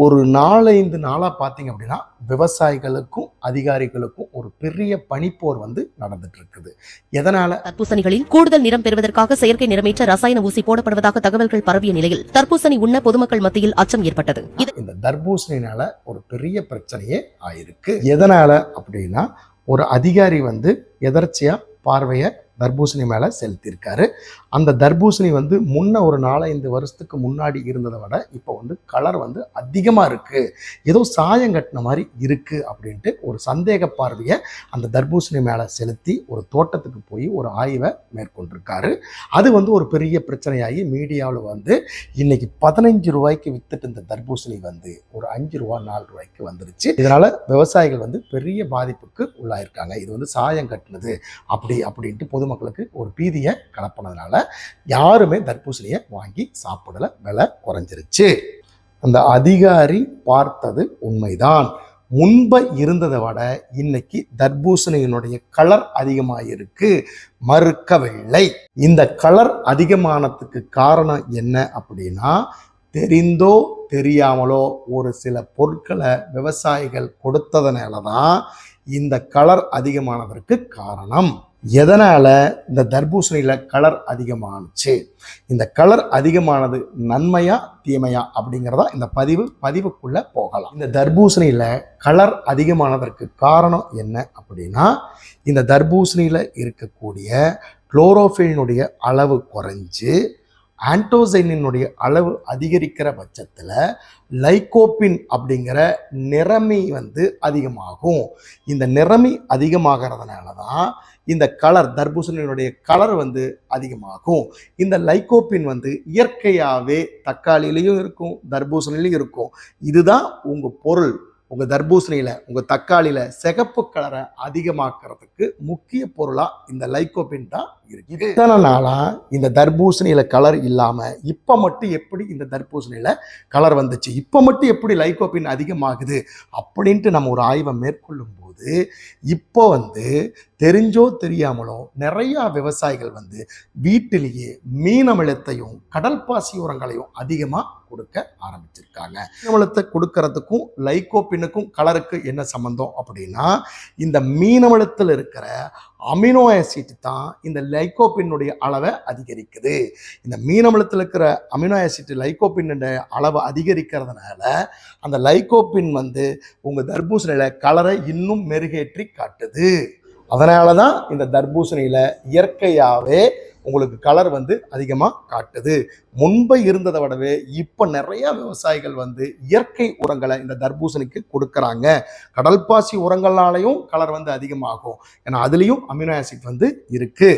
ஒரு நாலஞ்சு நாளாக பார்த்தீங்க அப்படின்னா விவசாயிகளுக்கும் அதிகாரிகளுக்கும் ஒரு பெரிய பனிப்போர் வந்து நடந்துட்டு இருக்குது எதனால? தர்பூசணிகளில் கூடுதல் நிறம் பெறுவதற்காக செயற்கை நிறமேற்ற ரசாயன ஊசி போடப்படுவதாக தகவல்கள் பரவிய நிலையில் தர்பூசணி உண்ண பொதுமக்கள் மத்தியில் அச்சம் ஏற்பட்டது. இந்த தர்பூசணினால ஒரு பெரிய பிரச்சனையே ஆயிருக்கு. எதனால அப்படின்னா ஒரு அதிகாரி வந்து எதர்ச்சியா பார்வையை தர்பூசணி மேலே செலுத்தியிருக்காரு. அந்த தர்பூசணி வந்து முன்ன ஒரு நாலஞ்சு வருஷத்துக்கு முன்னாடி இருந்ததை விட இப்போ வந்து கலர் வந்து அதிகமாக இருக்குது ஏதோ சாயம் கட்டின மாதிரி இருக்குது அப்படின்ட்டு ஒரு சந்தேக பார்வையை அந்த தர்பூசணி மேலே செலுத்தி ஒரு தோட்டத்துக்கு போய் ஒரு ஆய்வை மேற்கொண்டிருக்காரு. அது வந்து ஒரு பெரிய பிரச்சனையாகி மீடியாவில் வந்து இன்னைக்கு பதினஞ்சு ரூபாய்க்கு வித்துட்டு இந்த தர்பூசணி வந்து ஒரு அஞ்சு ரூபா நாலு ரூபாய்க்கு வந்துருச்சு. இதனால் விவசாயிகள் வந்து பெரிய பாதிப்புக்கு உள்ளாயிருக்காங்க. இது வந்து சாயம் கட்டினது அப்படி அப்படின்ட்டு பொதுமக்களுக்கு ஒரு பீதியை கலப்பினதுனால யாருமே தர்பூசணியை வாங்கி சாப்பிடல. விலை குறைஞ்சிருச்சு. அந்த அதிகாரி பார்த்தது உண்மைதான். முன்பு இருந்ததை விட இன்னைக்கு தர்பூசணியினுடைய கலர் அதிகமாக இருக்கு மறுக்கவில்லை. இந்த கலர் அதிகமானதுக்கு காரணம் என்ன அப்படின்னா தெரிந்தோ தெரியாமலோ ஒரு சில பொருட்களை விவசாயிகள் கொடுத்ததுனால தான் இந்த கலர் அதிகமானதற்கு காரணம். எதனால் இந்த தர்பூசணியில் கலர் அதிகமானுச்சு? இந்த கலர் அதிகமானது நன்மையா தீமையா அப்படிங்கிறதா இந்த பதிவு பதிவுக்குள்ளே போகலாம். இந்த தர்பூசணியில் கலர் அதிகமானதற்கு காரணம் என்ன அப்படின்னா இந்த தர்பூசணியில் இருக்கக்கூடிய குளோரோஃபிலினுடைய அளவு குறைஞ்சு ஆன்டோசைனினுடைய அளவு அதிகரிக்கிற பட்சத்தில் லைகோப்பின் அப்படிங்கிற நிறமி வந்து அதிகமாகும். இந்த நிறமி அதிகமாகிறதுனால தான் இந்த கலர் தர்பூசணியினுடைய கலர் வந்து அதிகமாகும். இந்த லைகோப்பின் வந்து இயற்கையாகவே தக்காளியிலையும் இருக்கும் தர்பூசணிலையும் இருக்கும். இதுதான் உங்கள் பொருள். உங்கள் தர்பூசணியில் உங்கள் தக்காளியில் சிகப்பு கலரை அதிகமாக்குறதுக்கு முக்கிய பொருளாக இந்த லைகோபின் தான் இருக்கு. இத்தனை நாளாக இந்த தர்பூசணியில் கலர் இல்லாமல் இப்போ மட்டும் எப்படி இந்த தர்பூசணியில் கலர் வந்துச்சு? இப்போ மட்டும் எப்படி லைக்கோபின் அதிகமாகுது? அப்படின்ட்டு நம்ம ஒரு ஆய்வை மேற்கொள்ளும் போது இப்போ வந்து தெரிஞ்சோ தெரியாமலோ நிறையா விவசாயிகள் வந்து வீட்டிலேயே மீனமிழத்தையும் கடல் பாசி உரங்களையும் அதிகமாக கொடுக்க ஆரம்பிச்சிருக்காங்க. மீனமிழத்தை கொடுக்கறதுக்கும் லைகோப்பினுக்கும் கலருக்கு என்ன சம்மந்தம் அப்படின்னா இந்த மீனமிழத்தில் இருக்கிற அமினோ ஆசிட் தான் இந்த லைகோப்பினுடைய அளவை அதிகரிக்குது. இந்த மீனமிழத்தில் இருக்கிற அமினோ ஆசிட் லைகோப்பினுடைய அளவை அதிகரிக்கிறதுனால அந்த லைகோப்பின் வந்து உங்கள் தர்பூசணியில் கலரை இன்னும் மெருகேற்றி காட்டுது. அதனால தான் இந்த தர்பூசணியில் இயற்கையாகவே உங்களுக்கு கலர் வந்து அதிகமாக காட்டுது. முன்பை இருந்ததை விடவே இப்போ நிறையா விவசாயிகள் வந்து இயற்கை உரங்களை இந்த தர்பூசணிக்கு கொடுக்குறாங்க. கடல் பாசி உரங்களாலையும் கலர் வந்து அதிகமாகும். ஏன்னா அதுலேயும் அமினோ ஆசிட் வந்து இருக்குது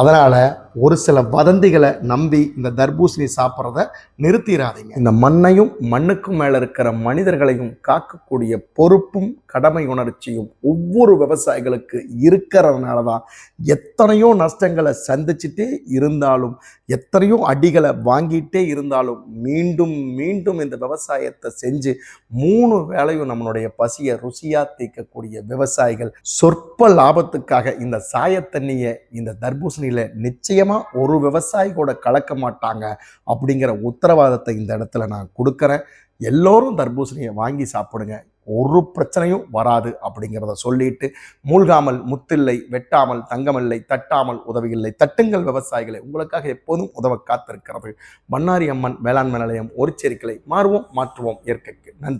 அதனால் ஒரு சில வதந்திகளை நம்பி இந்த தர்பூசணி சாப்பிட்றத நிறுத்திடாதீங்க இந்த மண்ணையும் மண்ணுக்கும் மேலே இருக்கிற மனிதர்களையும் காக்கக்கூடிய பொறுப்பும் கடமை உணர்ச்சியும் ஒவ்வொரு விவசாயிகளுக்கு இருக்கிறதுனால தான் எத்தனையோ நஷ்டங்களை சந்திச்சுட்டே இருந்தாலும் எத்தனையோ அடிகளை வாங்கிட்டே இருந்தாலும் மீண்டும் மீண்டும் இந்த விவசாயத்தை செஞ்சு மூணு வேளையும் நம்மளுடைய பசியை ருசியாக தீர்க்கக்கூடிய விவசாயிகள் சொற்ப லாபத்துக்காக இந்த சாயத்தண்ணியை இந்த தர்பூசணியில் நிச்சயம் நிச்சயமாக ஒரு விவசாயி கூட கலக்க மாட்டாங்க அப்படிங்கிற உத்தரவாதத்தை இந்த இடத்துல நான் கொடுக்குறேன். எல்லோரும் தர்பூசணியை வாங்கி சாப்பிடுங்க. ஒரு பிரச்சனையும் வராது அப்படிங்கிறத சொல்லிட்டு மூழ்காமல் முத்தில்லை வெட்டாமல் தங்கமில்லை தட்டாமல் உதவியில்லை தட்டுங்கள் விவசாயிகளை. உங்களுக்காக எப்போதும் உதவ காத்திருக்கிறது. பண்ணாரி அம்மன் வேளாண்மை நிலையம் ஒரு செருக்களை மாறுவோம் மாற்றுவோம் இயற்கைக்கு. நன்றி.